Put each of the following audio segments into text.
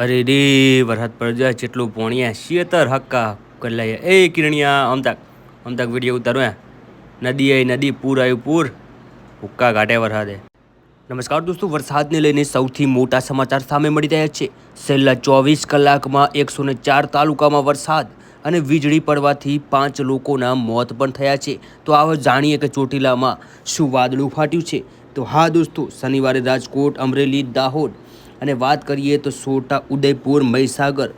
અરે રે, વરસાદ પડી જાય જેટલું પોણીયા શેતર હક્કા કલાય એ કિરણિયા અમતાક અમતાક વીડિયો ઉતારો નદી આવી નદી, પૂર આવ્યું પૂર. હુક્કા ઘાટે વરસાદે. નમસ્કાર દોસ્તો, વરસાદને લઈને સૌથી મોટા સમાચાર સામે મળી રહ્યા છે. છેલ્લા ચોવીસ કલાકમાં એકસો ને ચાર તાલુકામાં વરસાદ અને વીજળી પડવાથી પાંચ લોકોના મોત પણ થયા છે. તો આવો જાણીએ કે ચોટીલામાં શું વાદળું ફાટ્યું છે. તો હા દોસ્તો, શનિવારે રાજકોટ, અમરેલી, દાહોદ અને વાત કરીએ તો છોટા ઉદયપુર, મહીસાગર,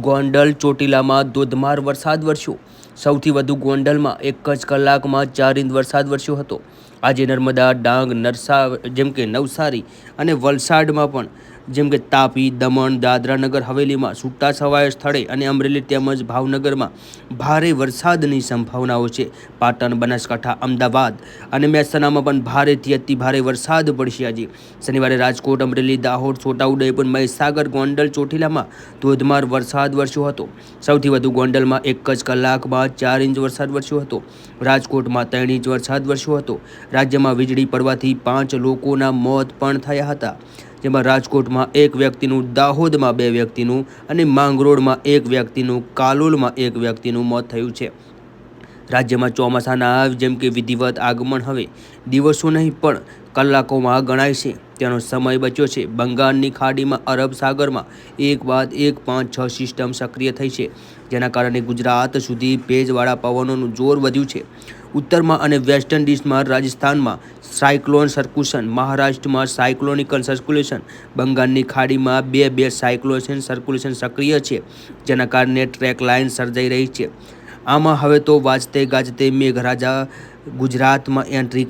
ગોંડલ, ચોટીલામાં ધોધમાર વરસાદ વરસ્યો. સૌથી વધુ ગોંડલમાં એક જ કલાકમાં ચાર ઇંચ વરસાદ વરસ્યો હતો. આજે નર્મદા, ડાંગ, નરસા, જેમ કે નવસારી અને વલસાડમાં પણ જેમ કે તાપી, દમણ, દાદરા નગર હવેલીમાં છૂટાછવાયા સ્થળે અને અમરેલી તેમજ ભાવનગરમાં ભારે વરસાદની સંભાવનાઓ છે. પાટણ, બનાસકાંઠા, અમદાવાદ અને મહેસાણામાં પણ ભારેથી અતિભારે વરસાદ પડશે આજે. શનિવારે રાજકોટ, અમરેલી, દાહોદ છોટાઉદેપુર મહીસાગર, ગોંડલ, ચોટીલામાં ધોધમાર વરસાદ વરસ્યો હતો. સૌથી વધુ ગોંડલમાં એક જ કલાકમાં ચાર ઇંચ વરસાદ વરસ્યો હતો. રાજકોટમાં ત્રણ ઇંચ વરસાદ વરસ્યો હતો. રાજ્યમાં વીજળી પડવાથી પાંચ લોકોના મોત પણ થયા હતા. જેમાં રાજકોટમાં એક વ્યક્તિનું, દાહોદમાં બે વ્યક્તિનું અને માંગરોળમાં એક વ્યક્તિનું, કાલોલમાં એક વ્યક્તિનું મોત થયું છે. રાજ્યમાં ચોમાસાના જેમ કે વિધિવત આગમન હવે દિવસો નહીં પણ કલાકોમાં ગણાય છે. તેનો સમય બચ્યો છે. બંગાળની ખાડીમાં અરબ સાગરમાં એક બાદ એક પાંચ છ સિસ્ટમ સક્રિય થઈ છે. જેના કારણે ગુજરાત સુધી ભેજવાળા પવનોનું જોર વધ્યું છે. ઉત્તરમાં અને વેસ્ટ ઇન્ડિઝમાં રાજસ્થાનમાં સાયક્લોન સર્ક્યુલેશન મહારાષ્ટ્રમાં સાયક્લોનિકલ સર્ક્યુલેશન બંગાળની ખાડીમાં બે બે સાયક્લોન સર્ક્યુલેશન સક્રિય છે, જેના કારણે ટ્રેક લાઇન સર્જાઈ રહી છે. આમાં હવે તો વાજતે ગાજતે મેઘરાજા ગુજરાતમાં એન્ટ્રી